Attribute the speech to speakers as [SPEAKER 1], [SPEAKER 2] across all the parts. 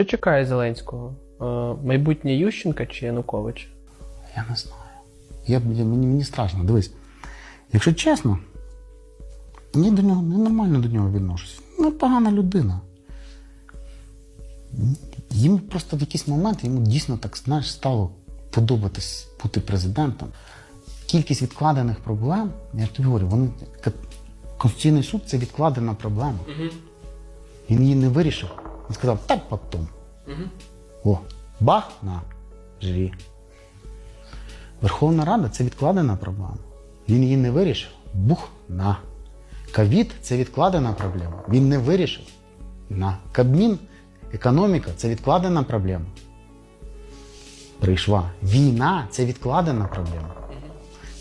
[SPEAKER 1] Що чекає Зеленського? Е, Майбутнє Ющенка чи Янукович?
[SPEAKER 2] Я не знаю. Я, я, мені, мені страшно. Дивись. Якщо чесно, я до нього ненормально до нього відношусь. Ну, погана людина. Їм просто в якийсь момент йому дійсно так знаєш, стало подобатись бути президентом. Кількість відкладених проблем, я тобі говорю, вони Конституційний суд це відкладена проблема. Він її не вирішив. Він сказав, так потом. О, бах на жрі. Верховна Рада це відкладена проблема. Він її не вирішив. Бух на. Ковід це відкладена проблема. Він не вирішив. На. Кабмін, економіка це відкладена проблема. Прийшла. Війна це відкладена проблема.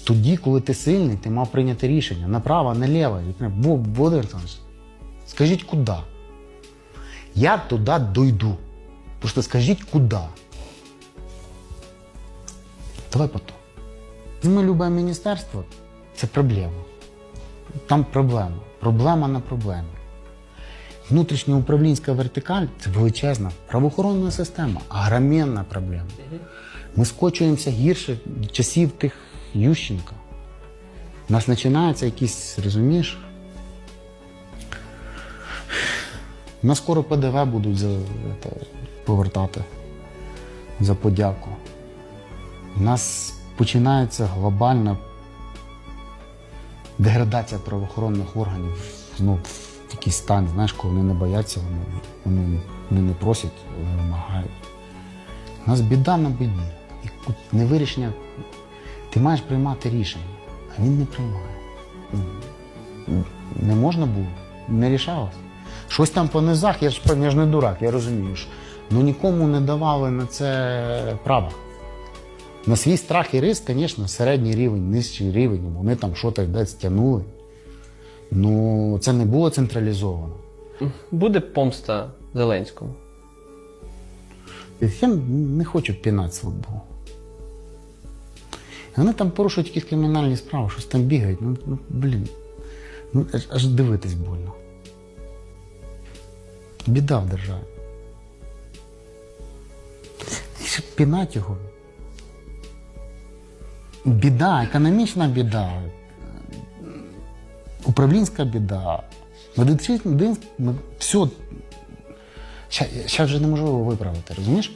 [SPEAKER 2] Тоді, коли ти сильний, ти мав прийняти рішення направо, наліво. Бо, Олександрович, скажіть куди? Я туди дойду. Просто скажіть куди. Давай потом. Ми любе міністерство це проблема. Там проблема. Проблема на проблемі. Внутрішньоуправлінська вертикаль це величезна правоохоронна система, агроменна проблема. Ми скочуємося гірше часів тих Ющенка. У нас починається якийсь, розумієш? Нас скоро ПДВ будуть за, це, повертати за подяку. У нас починається глобальна деградація правоохоронних органів. Ну, якийсь стан, знаєш, коли вони не бояться, вони, вони, вони не просять, вони вимагають. У нас біда на біді. І от невирішення. Ти маєш приймати рішення, а він не приймає. Ну, Не можна було, не рішалось. Щось там по низах, я ж я ж не дурак, я розумію. що Ну нікому не давали на це права. На свій страх і риск, звісно, середній рівень, нижчий рівень, вони там щось десь тягнули. Ну, це не було централізовано.
[SPEAKER 1] Буде помста Зеленському?
[SPEAKER 2] Я не хочу пінати службу. Вони там порушують якісь кримінальні справи, щось там бігають. Ну, ну блін. Ну, аж дивитись больно. Біда в державі. Пінать його. Біда, економічна біда, управлінська біда, медицина, все. Зараз вже неможливо виправити, розумієш?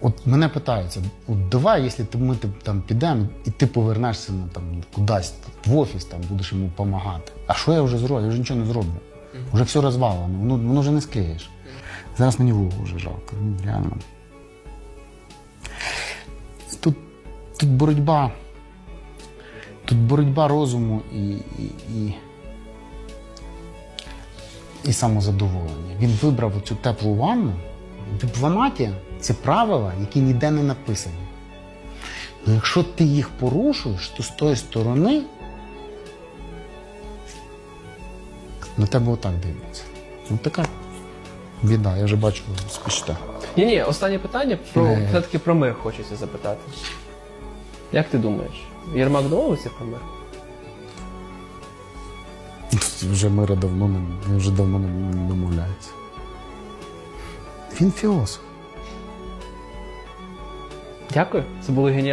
[SPEAKER 2] От мене питаються, от давай, якщо ти, ми там підемо, і ти повернешся ну, там, кудись в офіс, там, будеш йому допомагати. А що я вже зроблю? Я вже нічого не зроблю. Вже все розвалено, воно, воно вже не склеїш. Зараз мені Вову вже жалко, ну, реально. Тут, тут боротьба. Тут боротьба розуму і, і, і, і самозадоволення. Він вибрав цю теплу ванну. Дипломатія це правила, які ніде не написані. Ну, якщо ти їх порушуєш, то з тої сторони на тебе отак дивляться. Ну така біда, я вже бачу, спіште.
[SPEAKER 1] Ні, ні, останнє питання про
[SPEAKER 2] Е.
[SPEAKER 1] все-таки про мир хочеться запитати. Як ти думаєш, Єрмак домовився про мир?
[SPEAKER 2] Вже мира давно не, вже давно не домовляється. Він філософ.
[SPEAKER 1] Дякую, це було геніально.